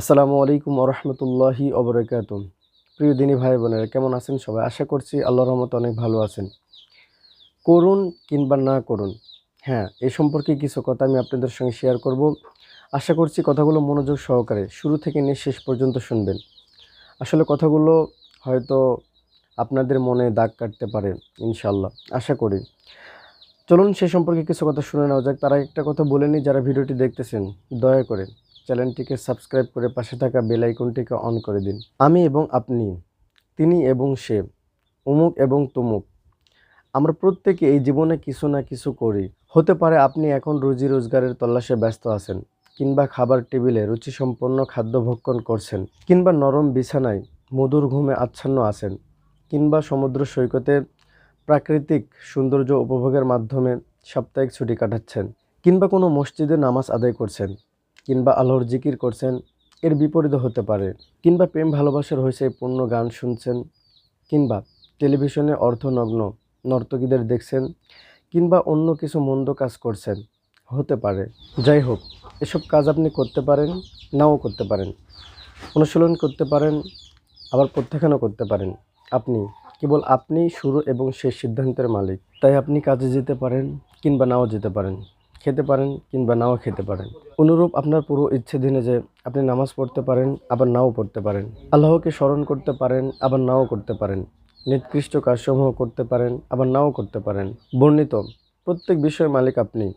আসসালামু আলাইকুম ওরহমতুল্লাহি অবরাকাত প্রিয় দিনী ভাই বোনেরা, কেমন আছেন সবাই? আশা করছি আল্লাহর রহমত অনেক ভালো আছেন। করুন কিংবা না করুন হ্যাঁ এ সম্পর্কে কিছু কথা আমি আপনাদের সঙ্গে শেয়ার করব। আশা করছি কথাগুলো মনোযোগ সহকারে শুরু থেকে নিয়ে শেষ পর্যন্ত শুনবেন। আসলে কথাগুলো হয়তো আপনাদের মনে দাগ কাটতে পারে ইনশাল্লাহ আশা করি। চলুন সে সম্পর্কে কিছু কথা শুনে নেওয়া যাক। তারা একটা কথা বলে নিই, যারা ভিডিওটি দেখতেছেন, দয়া করে চ্যানেলটিকে সাবস্ক্রাইব করে পাশে থাকা বেল আইকনটিকে অন করে দিন। আমি এবং আপনি, তিনি এবং সে অমুক এবং তমুক, আমরা প্রত্যেকে এই জীবনে কিছু না কিছু করি। হতে পারে আপনি এখন রুজি রোজগারের তল্লাশে ব্যস্ত আছেন, কিংবা খাবার টেবিলে রুচিসম্পন্ন খাদ্য ভক্ষণ করছেন, কিংবা নরম বিছানায় মধুর ঘুমে আচ্ছন্ন আছেন, কিংবা সমুদ্র সৈকতে প্রাকৃতিক সৌন্দর্য উপভোগের মাধ্যমে সাপ্তাহিক ছুটি কাটাচ্ছেন, কিংবা কোনো মসজিদে নামাজ আদায় করছেন কিংবা আল্লাহর জিকির করছেন, এর বিপরীত হতে পারে। কিংবা প্রেম ভালোবাসার হয়েছে পূর্ণ গান শুনছেন, কিংবা টেলিভিশনে অর্থনগ্ন নর্তকীদের দেখছেন, কিংবা অন্য কিছু মন্দ কাজ করছেন, হতে পারে। যাই হোক, এসব কাজ আপনি করতে পারেন, নাও করতে পারেন। অনুশীলন করতে পারেন, আবার প্রত্যাখ্যানও করতে পারেন। আপনি কেবল আপনি শুরু এবং শেষ সিদ্ধান্তের মালিক। তাই আপনি কাজে যেতে পারেন কিংবা নাও যেতে পারেন। খেতে পারেন কিংবা নাও খেতে পারেন। অনুরূপ আপনার পুরো ইচ্ছে দিনে যে আপনি নামাজ পড়তে পারেন, আবার নাও পড়তে পারেন। আল্লাহকে স্মরণ করতে পারেন, আবার নাও করতে পারেন। নিকৃষ্ট কাজসমূহ করতে পারেন, আবার নাও করতে পারেন। বর্ণিত, প্রত্যেক বিষয়ের মালিক আপনি।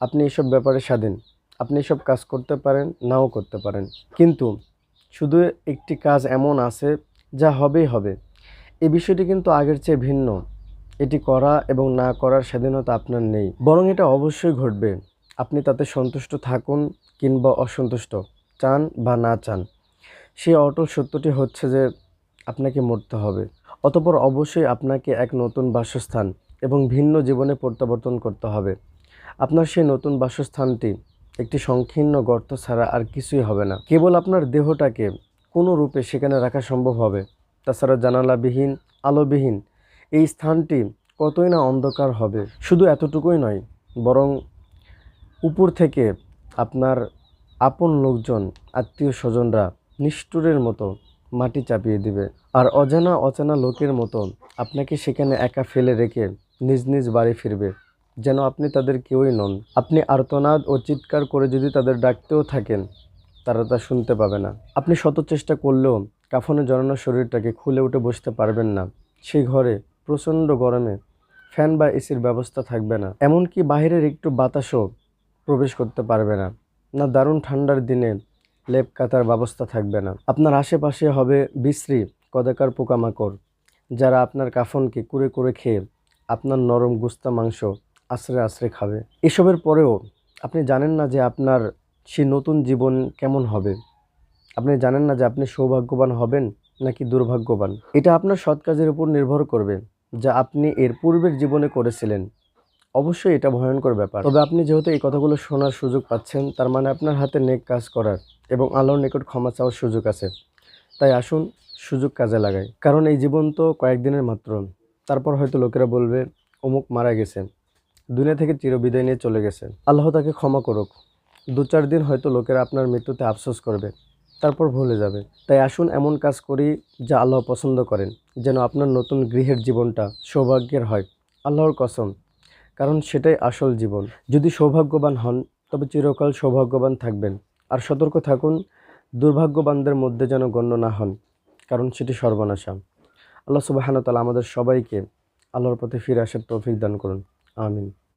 আপনি এসব ব্যাপারে স্বাধীন। আপনি এসব কাজ করতে পারেন, নাও করতে পারেন। কিন্তু শুধু একটি কাজ এমন আছে, যা হবেই হবে। এই বিষয়টি কিন্তু আগের চেয়ে ভিন্ন। এটি করা এবং না করার স্বাধীনতা আপনার নেই। বরং এটা অবশ্যই ঘটবে। আপনি তাতে সন্তুষ্ট থাকুন কিংবা অসন্তুষ্ট চান বা না চান। সেই অটল সত্যটি হচ্ছে যে আপনাকে মরতে হবে। অতপর অবশ্যই আপনাকে এক নতুন বাসস্থান এবং ভিন্ন জীবনে প্রত্যাবর্তন করতে হবে। আপনার সেই নতুন বাসস্থানটি একটি সংকীর্ণ গর্ত ছাড়া আর কিছুই হবে না। কেবল আপনার দেহটাকে কোনো রূপে সেখানে রাখা সম্ভব হবে। তাছাড়া জানালাবিহীন, আলোবিহীন এই স্থানটি কতই না অন্ধকার হবে? শুধু এতটুকুই নয়, বরং উপর থেকে আপনার আপন লোকজন, আত্মীয় স্বজনরা নিষ্ঠুরের মতো মাটি চাপিয়ে দিবে। আর অজানা অচেনা লোকের মতো আপনাকে সেখানে একা ফেলে রেখে নিজ নিজ বাড়ি ফিরবে, যেন আপনি তাদের কেউই নন। আপনি আর্তনাদ ও চিৎকার করে যদি তাদের ডাকতেও থাকেন, তারা তা শুনতে পাবে না। আপনি শত চেষ্টা করলেও কাফনে জড়ানো শরীরটাকে খুলে উঠে বসতে পারবেন না। সেই ঘরে প্রচণ্ড গরমে ফ্যান বা এসির ব্যবস্থা থাকবে না। এমনকি বাইরের একটু বাতাসও প্রবেশ করতে পারবে না। না দারুণ ঠান্ডার দিনে লেপ কাতার ব্যবস্থা থাকবে না। আপনার আশেপাশে হবে বিশ্রী কদাকার পোকামাকড়, যারা আপনার কাফনকে কুড়ে করে খেয়ে আপনার নরম গুস্তা মাংস আশ্রে আশ্রে খাবে। এসবের পরেও আপনি জানেন না যে আপনার সেই নতুন জীবন কেমন হবে। আপনি জানেন না যে আপনি সৌভাগ্যবান হবেন নাকি দুর্ভাগ্যবান। এটা আপনার সৎ কাজের উপর নির্ভর করবে। যা আপনি এর পূর্বের জীবনে করেছিলেন। অবশ্যই এটা ভয়ঙ্কর ব্যাপার। তবে আপনি যেহেতু এই কথাগুলো শোনার সুযোগ পাচ্ছেন, তার মানে আপনার হাতে নেক কাজ করার এবং আল্লাহর নিকট ক্ষমা চাওয়ার সুযোগ আছে। তাই আসুন, সুযোগ কাজে লাগাই। কারণ এই জীবন তো কয়েকদিনের মাত্র। তারপর হয়তো লোকেরা বলবে, অমুক মারা গেছে। দুনিয়া থেকে চিরবিদায় নিয়ে চলে গেছে। আল্লাহ তাকে ক্ষমা করুক। দু চার দিন হয়তো লোকেরা আপনার মৃত্যুতে আফসোস করবে। তারপর ভুলে যাবে। তাই আসুন এমন কাজ করি যা আল্লাহ পছন্দ করেন, যেন আপনার নতুন গৃহের জীবনটা সৌভাগ্যের হয়। আল্লাহর কসম, কারণ সেটাই আসল জীবন। যদি সৌভাগ্যবান হন, তবে চিরকাল সৌভাগ্যবান থাকবেন। আর সতর্ক থাকুন, দুর্ভাগ্যবানদের মধ্যে যেন গণ্য না হন, কারণ সেটি সর্বনাশা। আল্লাহ সুবাহানতালা আমাদের সবাইকে আল্লাহর পথে ফিরে আসার তৌফিক দান করুন। আমিন।